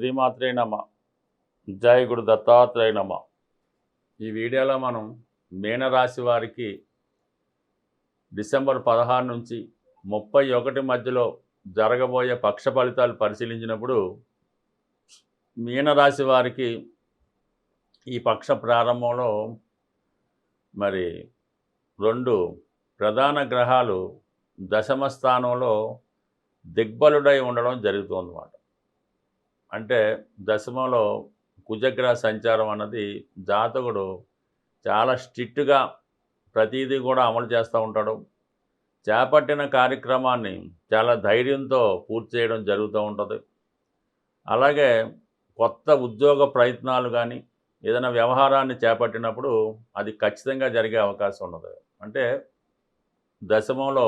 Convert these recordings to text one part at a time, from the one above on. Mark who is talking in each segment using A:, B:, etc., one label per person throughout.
A: శ్రీమాత్రే నమ. జయ గురు దత్తాత్రేయ నమ. ఈ వీడియోలో మనం మీనరాశి వారికి డిసెంబర్ పదహారు నుంచి ముప్పై ఒకటి మధ్యలో జరగబోయే పక్ష ఫలితాలు పరిశీలించినప్పుడు మీనరాశి వారికి ఈ పక్ష ప్రారంభంలో మరి రెండు ప్రధాన గ్రహాలు దశమ స్థానంలో దిగ్బలుడై ఉండడం జరుగుతుందన్నమాట. అంటే దశమంలో కుజగ్రహ సంచారం అన్నది జాతకుడు చాలా స్ట్రిక్ట్గా ప్రతిదీ కూడా అమలు చేస్తూ ఉంటాడు. చేపట్టిన కార్యక్రమాన్ని చాలా ధైర్యంతో పూర్తి చేయడం జరుగుతూ ఉంటుంది. అలాగే కొత్త ఉద్యోగ ప్రయత్నాలు కానీ ఏదైనా వ్యవహారాన్ని చేపట్టినప్పుడు అది ఖచ్చితంగా జరిగే అవకాశం ఉన్నది. అంటే దశమంలో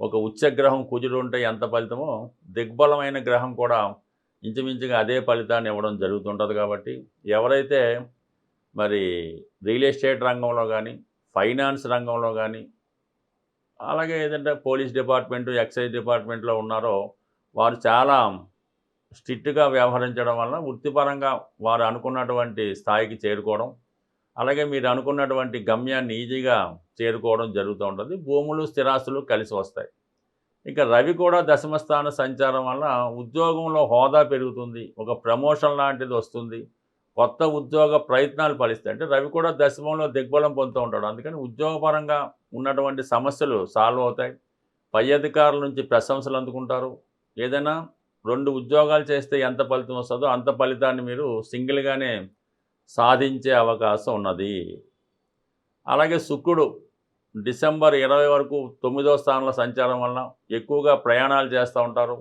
A: ఒక ఉచ్చగ్రహం కుజుడు ఉంటే ఎంత ఫలితమో దిగ్బలమైన గ్రహం కూడా ఇంచుమించుగా అదే ఫలితాన్ని ఇవ్వడం జరుగుతుంటుంది కాబట్టి ఎవరైతే మరి రియల్ ఎస్టేట్ రంగంలో కానీ ఫైనాన్స్ రంగంలో కానీ అలాగే ఏదంటే పోలీస్ డిపార్ట్మెంటు ఎక్సైజ్ డిపార్ట్మెంట్లో ఉన్నారో వారు చాలా స్ట్రిక్ట్గా వ్యవహరించడం వలన వృత్తిపరంగా వారు అనుకున్నటువంటి స్థాయికి చేరుకోవడం అలాగే మీరు అనుకున్నటువంటి గమ్యాన్ని ఈజీగా చేరుకోవడం జరుగుతూ ఉంటుంది. భూములు స్థిరాస్తులు కలిసి వస్తాయి. ఇక రవి కూడా దశమస్థాన సంచారం వల్ల ఉద్యోగంలో హోదా పెరుగుతుంది. ఒక ప్రమోషన్ లాంటిది వస్తుంది. కొత్త ఉద్యోగ ప్రయత్నాలు ఫలిస్తాయి. అంటే రవి కూడా దశమంలో దిగ్బలం పొందుతూ ఉంటాడు. అందుకని ఉద్యోగపరంగా ఉన్నటువంటి సమస్యలు సాల్వ్ అవుతాయి. పై అధికారుల నుంచి ప్రశంసలు అందుకుంటారు. ఏదైనా రెండు ఉద్యోగాలు చేస్తే ఎంత ఫలితం వస్తుందో అంత ఫలితాన్ని మీరు సింగిల్గానే సాధించే అవకాశం ఉన్నది. అలాగే శుక్రుడు డిసెంబర్ ఇరవై వరకు తొమ్మిదో స్థానంలో సంచారం వలన ఎక్కువగా ప్రయాణాలు చేస్తూ ఉంటారు.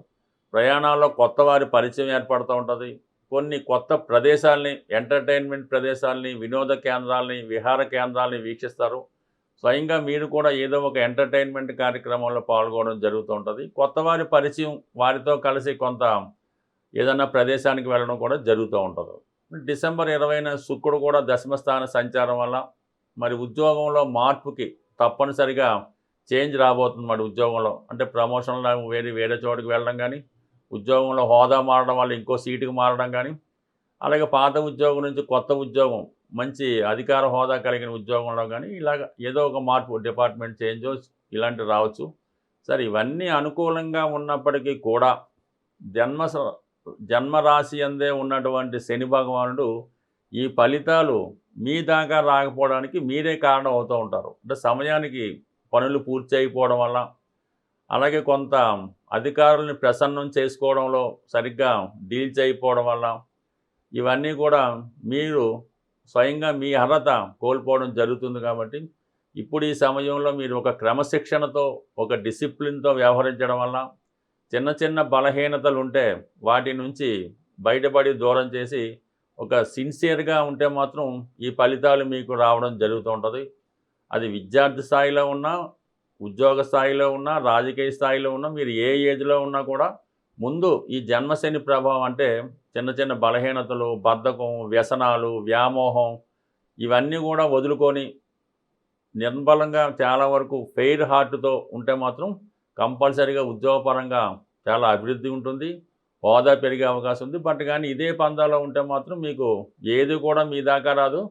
A: ప్రయాణాల్లో కొత్త వారి పరిచయం ఏర్పడుతూ ఉంటుంది. కొన్ని కొత్త ప్రదేశాలని ఎంటర్టైన్మెంట్ ప్రదేశాలని వినోద కేంద్రాలని విహార కేంద్రాలని వీక్షిస్తారు. స్వయంగా మీరు కూడా ఏదో ఒక ఎంటర్టైన్మెంట్ కార్యక్రమంలో పాల్గొనడం జరుగుతూ ఉంటుంది. కొత్త వారి పరిచయం వారితో కలిసి కొంత ఏదైనా ప్రదేశానికి వెళ్ళడం కూడా జరుగుతూ ఉంటుంది. డిసెంబర్ ఇరవైన శుక్రుడు కూడా దశమస్థాన సంచారం వల్ల మరి ఉద్యోగంలో మార్పుకి తప్పనిసరిగా చేంజ్ రాబోతుంది మరి ఉద్యోగంలో. అంటే ప్రమోషన్లో వేరే వేరే చోటుకి వెళ్ళడం కానీ ఉద్యోగంలో హోదా మారడం వల్ల ఇంకో సీటుకి మారడం కానీ అలాగే పాత ఉద్యోగం నుంచి కొత్త ఉద్యోగం మంచి అధికార హోదా కలిగిన ఉద్యోగంలో కానీ ఇలాగ ఏదో ఒక మార్పు డిపార్ట్మెంట్ చేంజ్ ఇలాంటివి రావచ్చు. సరే ఇవన్నీ అనుకూలంగా ఉన్నప్పటికీ కూడా జన్మ జన్మరాశి అందే ఉన్నటువంటి శని భగవానుడు ఈ ఫలితాలు మీ దాకా రాకపోవడానికి మీరే కారణం అవుతూ ఉంటారు. అంటే సమయానికి పనులు పూర్తి అయిపోవడం వల్ల అలాగే కొంత అధికారులను ప్రసన్నం చేసుకోవడంలో సరిగ్గా డీల్ చేయకపోవడం వల్ల ఇవన్నీ కూడా మీరు స్వయంగా మీ అర్హత కోల్పోవడం జరుగుతుంది కాబట్టి ఇప్పుడు ఈ సమయంలో మీరు ఒక క్రమశిక్షణతో ఒక డిసిప్లిన్తో వ్యవహరించడం వల్ల చిన్న చిన్న బలహీనతలు ఉంటే వాటి నుంచి బయటపడి దూరం చేసి ఒక సిన్సియర్గా ఉంటే మాత్రం ఈ ఫలితాలు మీకు రావడం జరుగుతూ ఉంటుంది. అది విద్యార్థి స్థాయిలో ఉన్నా ఉద్యోగ స్థాయిలో ఉన్నా రాజకీయ స్థాయిలో ఉన్నా మీరు ఏ ఏజ్లో ఉన్నా కూడా ముందు ఈ జన్మశని ప్రభావం అంటే చిన్న చిన్న బలహీనతలు బద్ధకం వ్యసనాలు వ్యామోహం ఇవన్నీ కూడా వదులుకొని నిర్బలంగా చాలా వరకు ఫెయిర్ హార్ట్తో ఉంటే మాత్రం కంపల్సరీగా ఉద్యోగపరంగా చాలా అభివృద్ధి ఉంటుంది. హోదా పెరిగే అవకాశం ఉంది. బట్ కానీ ఇదే పందాలో ఉంటే మాత్రం మీకు ఏది కూడా మీ దాకా రాదు.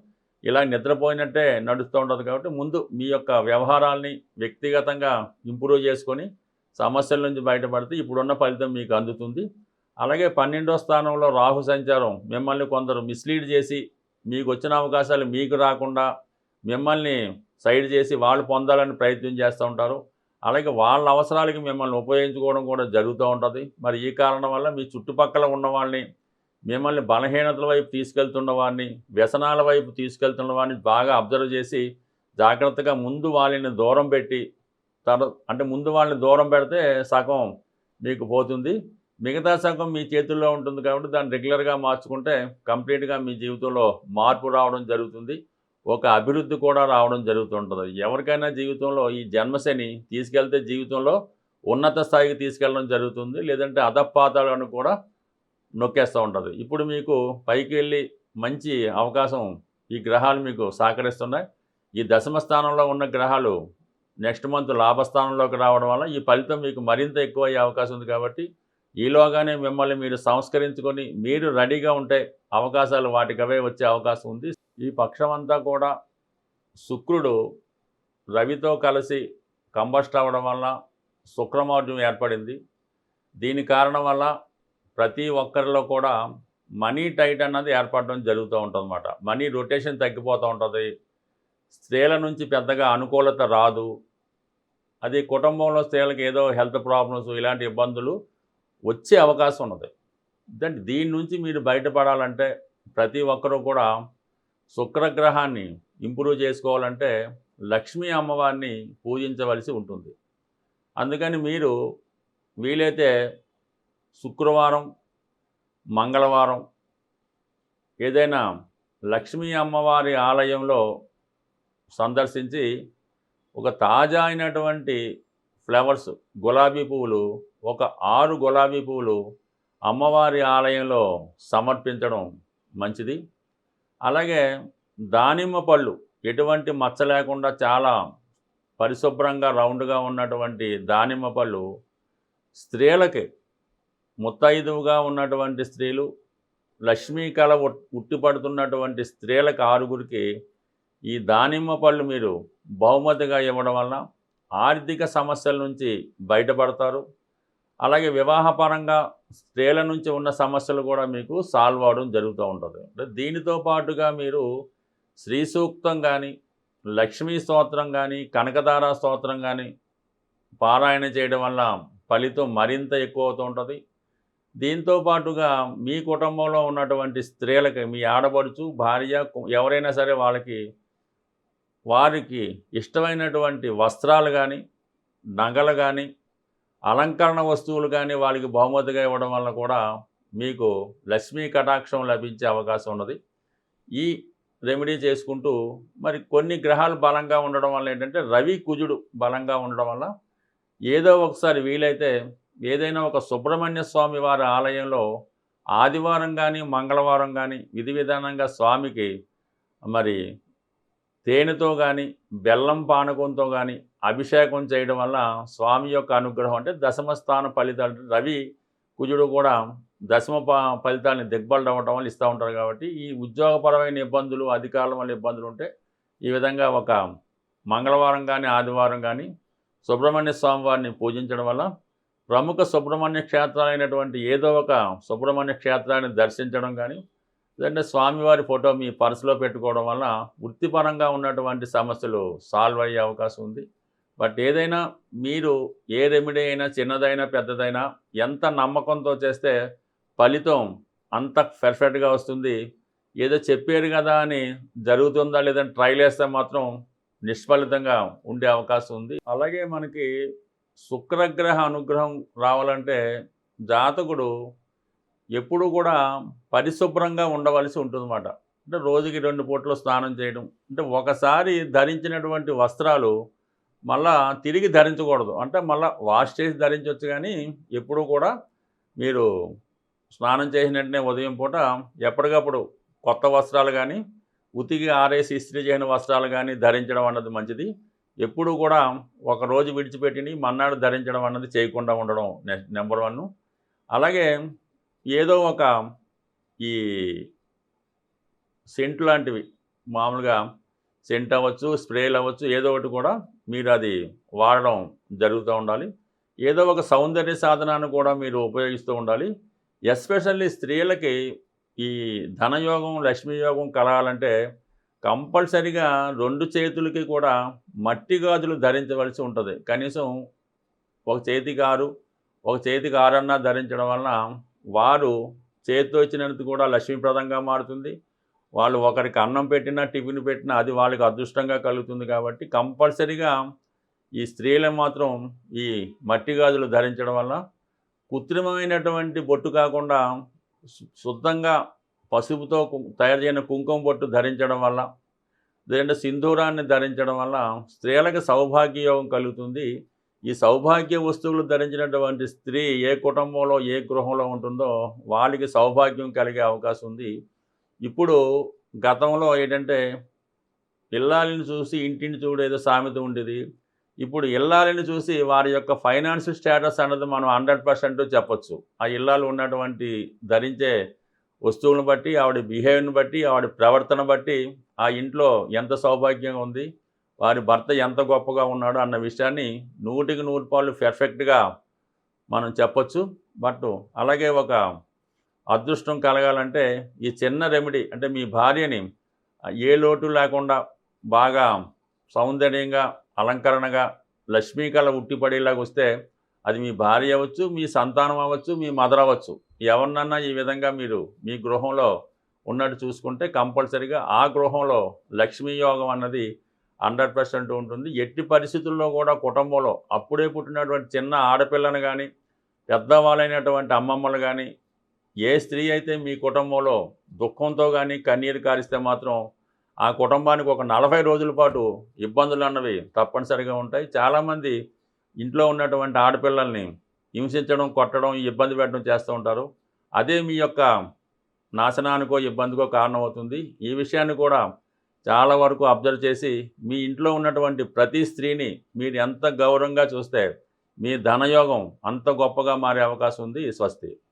A: ఇలా నిద్రపోయినట్టే నడుస్తూ ఉండదు కాబట్టి ముందు మీ యొక్క వ్యవహారాల్ని వ్యక్తిగతంగా ఇంప్రూవ్ చేసుకొని సమస్యల నుంచి బయటపడితే ఇప్పుడున్న ఫలితం మీకు అందుతుంది. అలాగే పన్నెండో స్థానంలో రాహు సంచారం మిమ్మల్ని కొందరు మిస్లీడ్ చేసి మీకు వచ్చిన అవకాశాలు మీకు రాకుండా మిమ్మల్ని సైడ్ చేసి వాళ్ళు పొందాలని ప్రయత్నం చేస్తూ ఉంటారు. అలాగే వాళ్ళ అవసరాలకి మిమ్మల్ని ఉపయోగించుకోవడం కూడా జరుగుతూ ఉంటుంది. మరి ఈ కారణం వల్ల మీ చుట్టుపక్కల ఉన్న వాళ్ళని మిమ్మల్ని బలహీనతల వైపు తీసుకెళ్తున్న వారిని వ్యసనాల వైపు తీసుకెళ్తున్న వారిని బాగా అబ్జర్వ్ చేసి జాగ్రత్తగా ముందు వాళ్ళని దూరం పెట్టి తర అంటే ముందు వాళ్ళని దూరం పెడితే సగం మీకు పోతుంది. మిగతా సగం మీ చేతుల్లో ఉంటుంది కాబట్టి దాన్ని రెగ్యులర్గా మార్చుకుంటే కంప్లీట్గా మీ జీవితంలో మార్పు రావడం జరుగుతుంది. ఒక అభివృద్ధి కూడా రావడం జరుగుతుంటుంది. ఎవరికైనా జీవితంలో ఈ జన్మశని తీసుకెళ్తే జీవితంలో ఉన్నత స్థాయికి తీసుకెళ్ళడం జరుగుతుంది. లేదంటే అధపాతాలను కూడా నొక్కేస్తూ ఉంటుంది. ఇప్పుడు మీకు పైకి వెళ్ళి మంచి అవకాశం ఈ గ్రహాలు మీకు సహకరిస్తున్నాయి. ఈ దశమ స్థానంలో ఉన్న గ్రహాలు నెక్స్ట్ మంత్ లాభస్థానంలోకి రావడం వల్ల ఈ ఫలితం మీకు మరింత ఎక్కువ అయ్యే అవకాశం ఉంది కాబట్టి ఈలోగానే మిమ్మల్ని మీరు సంస్కరించుకొని మీరు రెడీగా ఉంటే అవకాశాలు వాటికవే వచ్చే అవకాశం ఉంది. ఈ పక్షం అంతా కూడా శుక్రుడు రవితో కలిసి కంబస్ట్ అవ్వడం వల్ల శుక్రమార్జం ఏర్పడింది. దీని కారణం వల్ల ప్రతి ఒక్కరిలో కూడా మనీ టైట్ అన్నది ఏర్పడడం జరుగుతూ ఉంటుందన్నమాట. మనీ రొటేషన్ తగ్గిపోతూ ఉంటుంది. స్త్రీల నుంచి పెద్దగా అనుకూలత రాదు. అది కుటుంబంలో స్త్రీలకు ఏదో హెల్త్ ప్రాబ్లమ్స్ ఇలాంటి ఇబ్బందులు వచ్చే అవకాశం ఉన్నది. దాన్ని దీని నుంచి మీరు బయటపడాలంటే ప్రతి ఒక్కరూ కూడా శుక్రగ్రహాన్ని ఇంప్రూవ్ చేసుకోవాలంటే లక్ష్మీ అమ్మవారిని పూజించవలసి ఉంటుంది. అందుకని మీరు వీలైతే శుక్రవారం మంగళవారం ఏదైనా లక్ష్మీ అమ్మవారి ఆలయంలో సందర్శించి ఒక తాజా అయినటువంటి ఫ్లవర్స్ గులాబీ పువ్వులు ఒక ఆరు గులాబీ పువ్వులు అమ్మవారి ఆలయంలో సమర్పించడం మంచిది. అలాగే దానిమ్మ పళ్ళు ఎటువంటి మచ్చ లేకుండా చాలా పరిశుభ్రంగా రౌండ్గా ఉన్నటువంటి దానిమ్మ పళ్ళు స్త్రీలకి ముత్తైదువుగా ఉన్నటువంటి స్త్రీలు లక్ష్మీ కళ ఉట్టిపడుతున్నటువంటి స్త్రీలకు ఆరుగురికి ఈ దానిమ్మ పళ్ళు మీరు బహుమతిగా ఇవ్వడం వలన ఆర్థిక సమస్యల నుంచి బయటపడతారు. అలాగే వివాహపరంగా స్త్రీల నుంచి ఉన్న సమస్యలు కూడా మీకు సాల్వ్ అవడం జరుగుతూ ఉంటుంది. అంటే దీనితో పాటుగా మీరు శ్రీ సూక్తం కానీ లక్ష్మీ స్తోత్రం కానీ కనకదార స్తోత్రం కానీ పారాయణ చేయడం వల్ల ఫలితం మరింత ఎక్కువ అవుతూ ఉంటుంది. దీంతో పాటుగా మీ కుటుంబంలో ఉన్నటువంటి స్త్రీలకి మీ ఆడపడుచు భార్య కు- ఎవరైనా సరే వాళ్ళకి వారికి ఇష్టమైనటువంటి వస్త్రాలు కానీ నగలు కానీ అలంకరణ వస్తువులు కానీ వాళ్ళకి బహుమతిగా ఇవ్వడం వల్ల కూడా మీకు లక్ష్మీ కటాక్షం లభించే అవకాశం ఉన్నది. ఈ రెమెడీ చేసుకుంటూ మరి కొన్ని గ్రహాలు బలంగా ఉండడం వల్ల ఏంటంటే రవి కుజుడు బలంగా ఉండడం వల్ల ఏదో ఒకసారి వీలైతే ఏదైనా ఒక సుబ్రహ్మణ్య స్వామి వారి ఆలయంలో ఆదివారం కానీ మంగళవారం కానీ విధి విధానంగా స్వామికి మరి తేనెతో కానీ బెల్లం పానకంతో కానీ అభిషేకం చేయడం వల్ల స్వామి యొక్క అనుగ్రహం అంటే దశమ స్థాన ఫలితాలు. రవి కుజుడు కూడా దశమ ప- ఫలితాలని దిగ్బలం అవ్వటం వల్ల ఇస్తూ ఉంటారు కాబట్టి ఈ ఉద్యోగపరమైన ఇబ్బందులు అధికారుల వల్ల ఇబ్బందులు ఉంటే ఈ విధంగా ఒక మంగళవారం కానీ ఆదివారం కానీ సుబ్రహ్మణ్య స్వామి వారిని పూజించడం వల్ల ప్రముఖ సుబ్రహ్మణ్య క్షేత్రాలైనటువంటి ఏదో ఒక సుబ్రహ్మణ్య క్షేత్రాన్ని దర్శించడం కానీ లేదంటే స్వామివారి ఫోటో మీ పర్సులో పెట్టుకోవడం వల్ల వృత్తిపరంగా ఉన్నటువంటి సమస్యలు సాల్వ్ అయ్యే అవకాశం ఉంది. బట్ ఏదైనా మీరు ఏ రెమెడీ అయినా చిన్నదైనా పెద్దదైనా ఎంత నమ్మకంతో చేస్తే ఫలితం అంత పెర్ఫెక్ట్గా వస్తుంది. ఏదో చెప్పారు కదా అని జరుగుతుందా లేదని ట్రైల్ వేస్తే మాత్రం నిష్ఫలితంగా ఉండే అవకాశం ఉంది. అలాగే మనకి శుక్రగ్రహ అనుగ్రహం రావాలంటే జాతకుడు ఎప్పుడు కూడా పరిశుభ్రంగా ఉండవలసి ఉంటుందన్నమాట. అంటే రోజుకి రెండు పూటలు స్నానం చేయడం అంటే ఒకసారి ధరించినటువంటి వస్త్రాలు మళ్ళా తిరిగి ధరించకూడదు. అంటే మళ్ళీ వాష్ చేసి ధరించవచ్చు కానీ ఎప్పుడూ కూడా మీరు స్నానం చేసిన వెంటనే ఉదయం పూట ఎప్పటికప్పుడు కొత్త వస్త్రాలు కానీ ఉతికి ఆరేసి ఇస్త్రీ చేయని వస్త్రాలు కానీ ధరించడం అన్నది మంచిది. ఎప్పుడూ కూడా ఒకరోజు విడిచిపెట్టిని మన్నాడు ధరించడం అన్నది చేయకుండా ఉండడం నె- నెంబర్ వన్. అలాగే ఏదో ఒక ఈ సెంట్ లాంటివి మామూలుగా సెంట్ అవ్వచ్చు స్ప్రేలు అవ్వచ్చు ఏదో ఒకటి కూడా మీరు అది వాడడం జరుగుతూ ఉండాలి. ఏదో ఒక సౌందర్య సాధనాన్ని కూడా మీరు ఉపయోగిస్తూ ఉండాలి. ఎస్పెషల్లీ స్త్రీలకి ఈ ధనయోగం లక్ష్మీయోగం కలగాలంటే కంపల్సరిగా రెండు చేతులకి కూడా మట్టి గాజులు ధరించవలసి ఉంటుంది. కనీసం ఒక చేతికి ఆరు ఒక చేతికి ఆరన్నా ధరించడం వలన వారు చేతితో ఇచ్చినందుకు కూడా లక్ష్మీప్రదంగా మారుతుంది. వాళ్ళు ఒకరికి అన్నం పెట్టినా టిఫిన్ పెట్టినా అది వాళ్ళకి అదృష్టంగా కలుగుతుంది కాబట్టి కంపల్సరీగా ఈ స్త్రీలు మాత్రం ఈ మట్టి గాజులు ధరించడం వల్ల కృత్రిమమైనటువంటి బొట్టు కాకుండా శుద్ధంగా పసుపుతో తయారు చేయని కుంకుమ బొట్టు ధరించడం వల్ల లేదంటే సింధూరాన్ని ధరించడం వల్ల స్త్రీలకు సౌభాగ్యయోగం కలుగుతుంది. ఈ సౌభాగ్య వస్తువులు ధరించినటువంటి స్త్రీ ఏ కుటుంబంలో ఏ గృహంలో ఉంటుందో వాళ్ళకి సౌభాగ్యం కలిగే అవకాశం ఉంది. ఇప్పుడు గతంలో ఏంటంటే పిల్లాలని చూసి ఇంటిని చూడు ఏదో సామెత ఉండేది. ఇప్పుడు ఇల్లాలని చూసి వారి యొక్క ఫైనాన్షియల్ స్టేటస్ అన్నది మనం హండ్రెడ్ పర్సెంట్ చెప్పొచ్చు. ఆ ఇల్లాలు ఉన్నటువంటి ధరించే వస్తువులను బట్టి ఆవిడ బిహేవియర్ని బట్టి ఆవిడ ప్రవర్తన బట్టి ఆ ఇంట్లో ఎంత సౌభాగ్యంగా ఉంది వారి భర్త ఎంత గొప్పగా ఉన్నాడో అన్న విషయాన్ని నూటికి నూరు పాలు పెర్ఫెక్ట్గా మనం చెప్పచ్చు. బట్ అలాగే ఒక అదృష్టం కలగాలంటే ఈ చిన్న రెమెడీ అంటే మీ భార్యని ఏ లోటు లేకుండా బాగా సౌందర్యంగా అలంకరణగా లక్ష్మీ కళ ఉట్టిపడేలాగా వస్తే అది మీ భార్య అవ్వచ్చు మీ సంతానం అవ్వచ్చు మీ మదర్ అవ్వచ్చు. ఎవరినన్నా ఈ విధంగా మీరు మీ గృహంలో ఉన్నట్టు చూసుకుంటే కంపల్సరీగా ఆ గృహంలో లక్ష్మీ యోగం అన్నది హండ్రెడ్ పర్సెంట్ ఉంటుంది. ఎట్టి పరిస్థితుల్లో కూడా కుటుంబంలో అప్పుడే పుట్టినటువంటి చిన్న ఆడపిల్లను కానీ పెద్దవాళ్ళైనటువంటి అమ్మమ్మలు కానీ ఏ స్త్రీ అయితే మీ కుటుంబంలో దుఃఖంతో కానీ కన్నీరు కారిస్తే మాత్రం ఆ కుటుంబానికి ఒక నలభై రోజుల పాటు ఇబ్బందులు అన్నవి తప్పనిసరిగా ఉంటాయి. చాలామంది ఇంట్లో ఉన్నటువంటి ఆడపిల్లల్ని హింసించడం కొట్టడం ఇబ్బంది పెట్టడం చేస్తూ ఉంటారు. అదే మీ యొక్క నాశనానికో ఇబ్బందికో కారణమవుతుంది. ఈ విషయాన్ని కూడా చాలా వరకు అబ్జర్వ్ చేసి మీ ఇంట్లో ఉన్నటువంటి ప్రతి స్త్రీని మీరు ఎంత గౌరవంగా చూస్తే మీ ధనయోగం అంత గొప్పగా మారే అవకాశం ఉంది. స్వస్తి.